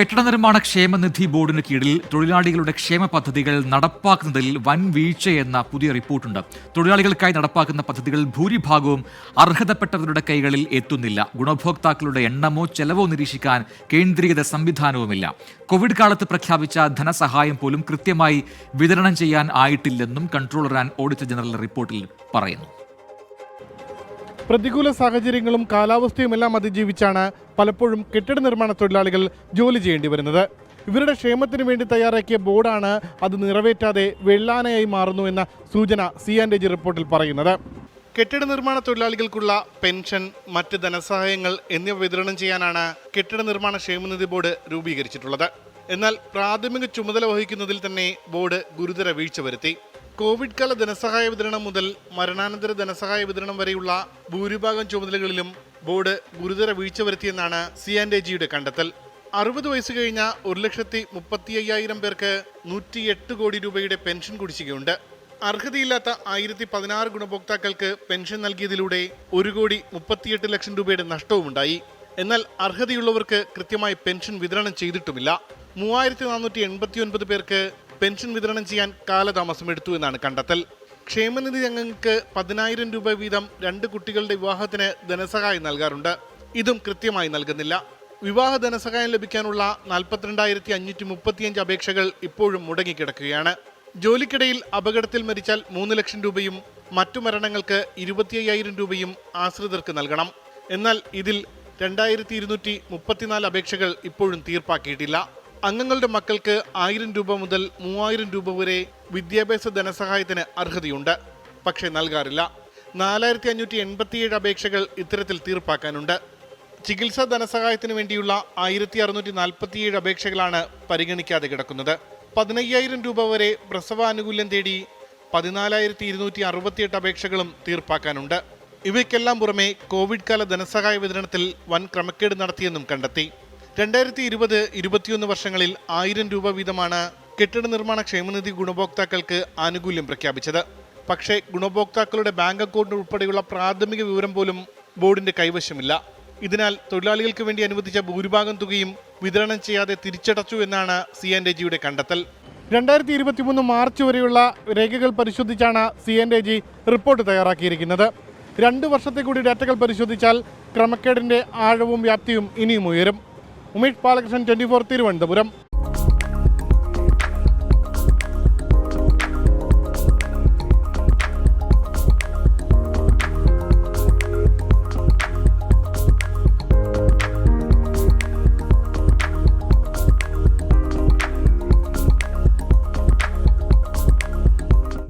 കെട്ടിട നിർമ്മാണ ക്ഷേമനിധി ബോർഡിന് കീഴിൽ തൊഴിലാളികളുടെ ക്ഷേമ പദ്ധതികൾ നടപ്പാക്കുന്നതിൽ വൻ വീഴ്ചയെന്ന പുതിയ റിപ്പോർട്ടുണ്ട്. തൊഴിലാളികൾക്കായി നടപ്പാക്കുന്ന പദ്ധതികൾ ഭൂരിഭാഗവും അർഹതപ്പെട്ടവരുടെ കൈകളിൽ എത്തുന്നില്ല. ഗുണഭോക്താക്കളുടെ എണ്ണമോ ചെലവോ നിരീക്ഷിക്കാൻ കേന്ദ്രീകൃത സംവിധാനവുമില്ല. കോവിഡ് കാലത്ത് പ്രഖ്യാപിച്ച ധനസഹായം പോലും കൃത്യമായി വിതരണം ചെയ്യാൻ ആയിട്ടില്ലെന്നും കൺട്രോളർ ആൻഡ് ഓഡിറ്റർ ജനറൽ റിപ്പോർട്ടിൽ പറയുന്നു. പ്രതികൂല സാഹചര്യങ്ങളും കാലാവസ്ഥയുമെല്ലാം അതിജീവിച്ചാണ് പലപ്പോഴും കെട്ടിട നിർമ്മാണ തൊഴിലാളികൾ ജോലി ചെയ്യേണ്ടി വരുന്നത്. ഇവരുടെ ക്ഷേമത്തിന് വേണ്ടി തയ്യാറാക്കിയ ബോർഡാണ് അത് നിറവേറ്റാതെ വെള്ളാനയായി മാറുന്നു എന്ന സൂചന സി ആൻഡ് ജി റിപ്പോർട്ടിൽ പറയുന്നത്. കെട്ടിട നിർമ്മാണ തൊഴിലാളികൾക്കുള്ള പെൻഷൻ മറ്റ് ധനസഹായങ്ങൾ എന്നിവ വിതരണം ചെയ്യാനാണ് കെട്ടിട നിർമ്മാണ ക്ഷേമനിധി ബോർഡ് രൂപീകരിച്ചിട്ടുള്ളത്. എന്നാൽ പ്രാഥമിക ചുമതല വഹിക്കുന്നതിൽ തന്നെ ബോർഡ് ഗുരുതര വീഴ്ച വരുത്തി. കോവിഡ് കാല ധനസഹായ വിതരണം മുതൽ മരണാനന്തര ധനസഹായ വിതരണം വരെയുള്ള ഭൂരിഭാഗം ചുമതലകളിലും ബോർഡ് ഗുരുതര വീഴ്ച വരുത്തിയെന്നാണ് സി ആൻഡ് എ ജിയുടെ കണ്ടെത്തൽ. അറുപത് വയസ്സ് കഴിഞ്ഞ ഒരു ലക്ഷത്തി മുപ്പത്തി അയ്യായിരം പേർക്ക് നൂറ്റിയെട്ട് കോടി രൂപയുടെ പെൻഷൻ കുടിശ്ശികയുണ്ട്. അർഹതയില്ലാത്ത ആയിരത്തി പതിനാറ് ഗുണഭോക്താക്കൾക്ക് പെൻഷൻ നൽകിയതിലൂടെ ഒരു കോടി മുപ്പത്തിയെട്ട് ലക്ഷം രൂപയുടെ നഷ്ടവുമുണ്ടായി. എന്നാൽ അർഹതയുള്ളവർക്ക് കൃത്യമായി പെൻഷൻ വിതരണം ചെയ്തിട്ടുമില്ല. മൂവായിരത്തി നാനൂറ്റി എൺപത്തി ഒൻപത് പേർക്ക് പെൻഷൻ വിതരണം ചെയ്യാൻ കാലതാമസം കാലതാമസമെടുത്തു എന്നാണ് കണ്ടെത്തൽ. ക്ഷേമനിധി അംഗങ്ങൾക്ക് പതിനായിരം രൂപ വീതം രണ്ട് കുട്ടികളുടെ വിവാഹത്തിന് ധനസഹായം നൽകാറുണ്ട്. ഇതും കൃത്യമായി നൽകുന്നില്ല. വിവാഹ ധനസഹായം ലഭിക്കാനുള്ള നാൽപ്പത്തിരണ്ടായിരത്തി അഞ്ഞൂറ്റി മുപ്പത്തിയഞ്ച് അപേക്ഷകൾ ഇപ്പോഴും മുടങ്ങിക്കിടക്കുകയാണ്. ജോലിക്കിടയിൽ അപകടത്തിൽ മരിച്ചാൽ മൂന്ന് ലക്ഷം രൂപയും മറ്റു മരണങ്ങൾക്ക് ഇരുപത്തി അയ്യായിരം രൂപയും ആശ്രിതർക്ക് നൽകണം. എന്നാൽ ഇതിൽ രണ്ടായിരത്തി ഇരുന്നൂറ്റി മുപ്പത്തിനാല് അപേക്ഷകൾ ഇപ്പോഴും തീർപ്പാക്കിയിട്ടില്ല. അംഗങ്ങളുടെ മക്കൾക്ക് ആയിരം രൂപ മുതൽ മൂവായിരം രൂപ വരെ വിദ്യാഭ്യാസ ധനസഹായത്തിന് അർഹതയുണ്ട്. പക്ഷേ നൽകാറില്ല. നാലായിരത്തി അഞ്ഞൂറ്റി എൺപത്തിയേഴ് അപേക്ഷകൾ ഇത്തരത്തിൽ തീർപ്പാക്കാനുണ്ട്. ചികിത്സാ ധനസഹായത്തിന് വേണ്ടിയുള്ള ആയിരത്തി അറുന്നൂറ്റി നാൽപ്പത്തിയേഴ് അപേക്ഷകളാണ് പരിഗണിക്കാതെ കിടക്കുന്നത്. പതിനയ്യായിരം രൂപ വരെ പ്രസവാനുകൂല്യം തേടി പതിനാലായിരത്തി ഇരുന്നൂറ്റി അറുപത്തിയെട്ട് അപേക്ഷകളും തീർപ്പാക്കാനുണ്ട്. ഇവയ്ക്കെല്ലാം പുറമെ കോവിഡ് കാല ധനസഹായ വിതരണത്തിൽ വൻ ക്രമക്കേട് നടത്തിയെന്നും കണ്ടെത്തി. രണ്ടായിരത്തി ഇരുപത് ഇരുപത്തിയൊന്ന് വർഷങ്ങളിൽ ആയിരം രൂപ വീതമാണ് കെട്ടിട നിർമ്മാണ ക്ഷേമനിധി ഗുണഭോക്താക്കൾക്ക് ആനുകൂല്യം പ്രഖ്യാപിച്ചത്. പക്ഷേ ഗുണഭോക്താക്കളുടെ ബാങ്ക് അക്കൗണ്ട് ഉൾപ്പെടെയുള്ള പ്രാഥമിക വിവരം പോലും ബോർഡിന്റെ കൈവശമില്ല. ഇതിനാൽ തൊഴിലാളികൾക്ക് വേണ്ടി അനുവദിച്ച ഭൂരിഭാഗം തുകയും വിതരണം ചെയ്യാതെ തിരിച്ചടച്ചു എന്നാണ് സി എൻ എ ജിയുടെ കണ്ടെത്തൽ. രണ്ടായിരത്തി ഇരുപത്തി മൂന്ന് മാർച്ച് വരെയുള്ള രേഖകൾ പരിശോധിച്ചാണ് C and A G report തയ്യാറാക്കിയിരിക്കുന്നത്. രണ്ട് വർഷത്തെ കൂടി ഡാറ്റകൾ പരിശോധിച്ചാൽ ക്രമക്കേടിന്റെ ആഴവും വ്യാപ്തിയും ഇനിയും ഉയരും. Umesh Balakrishnan twenty four Thiruvananthapuram.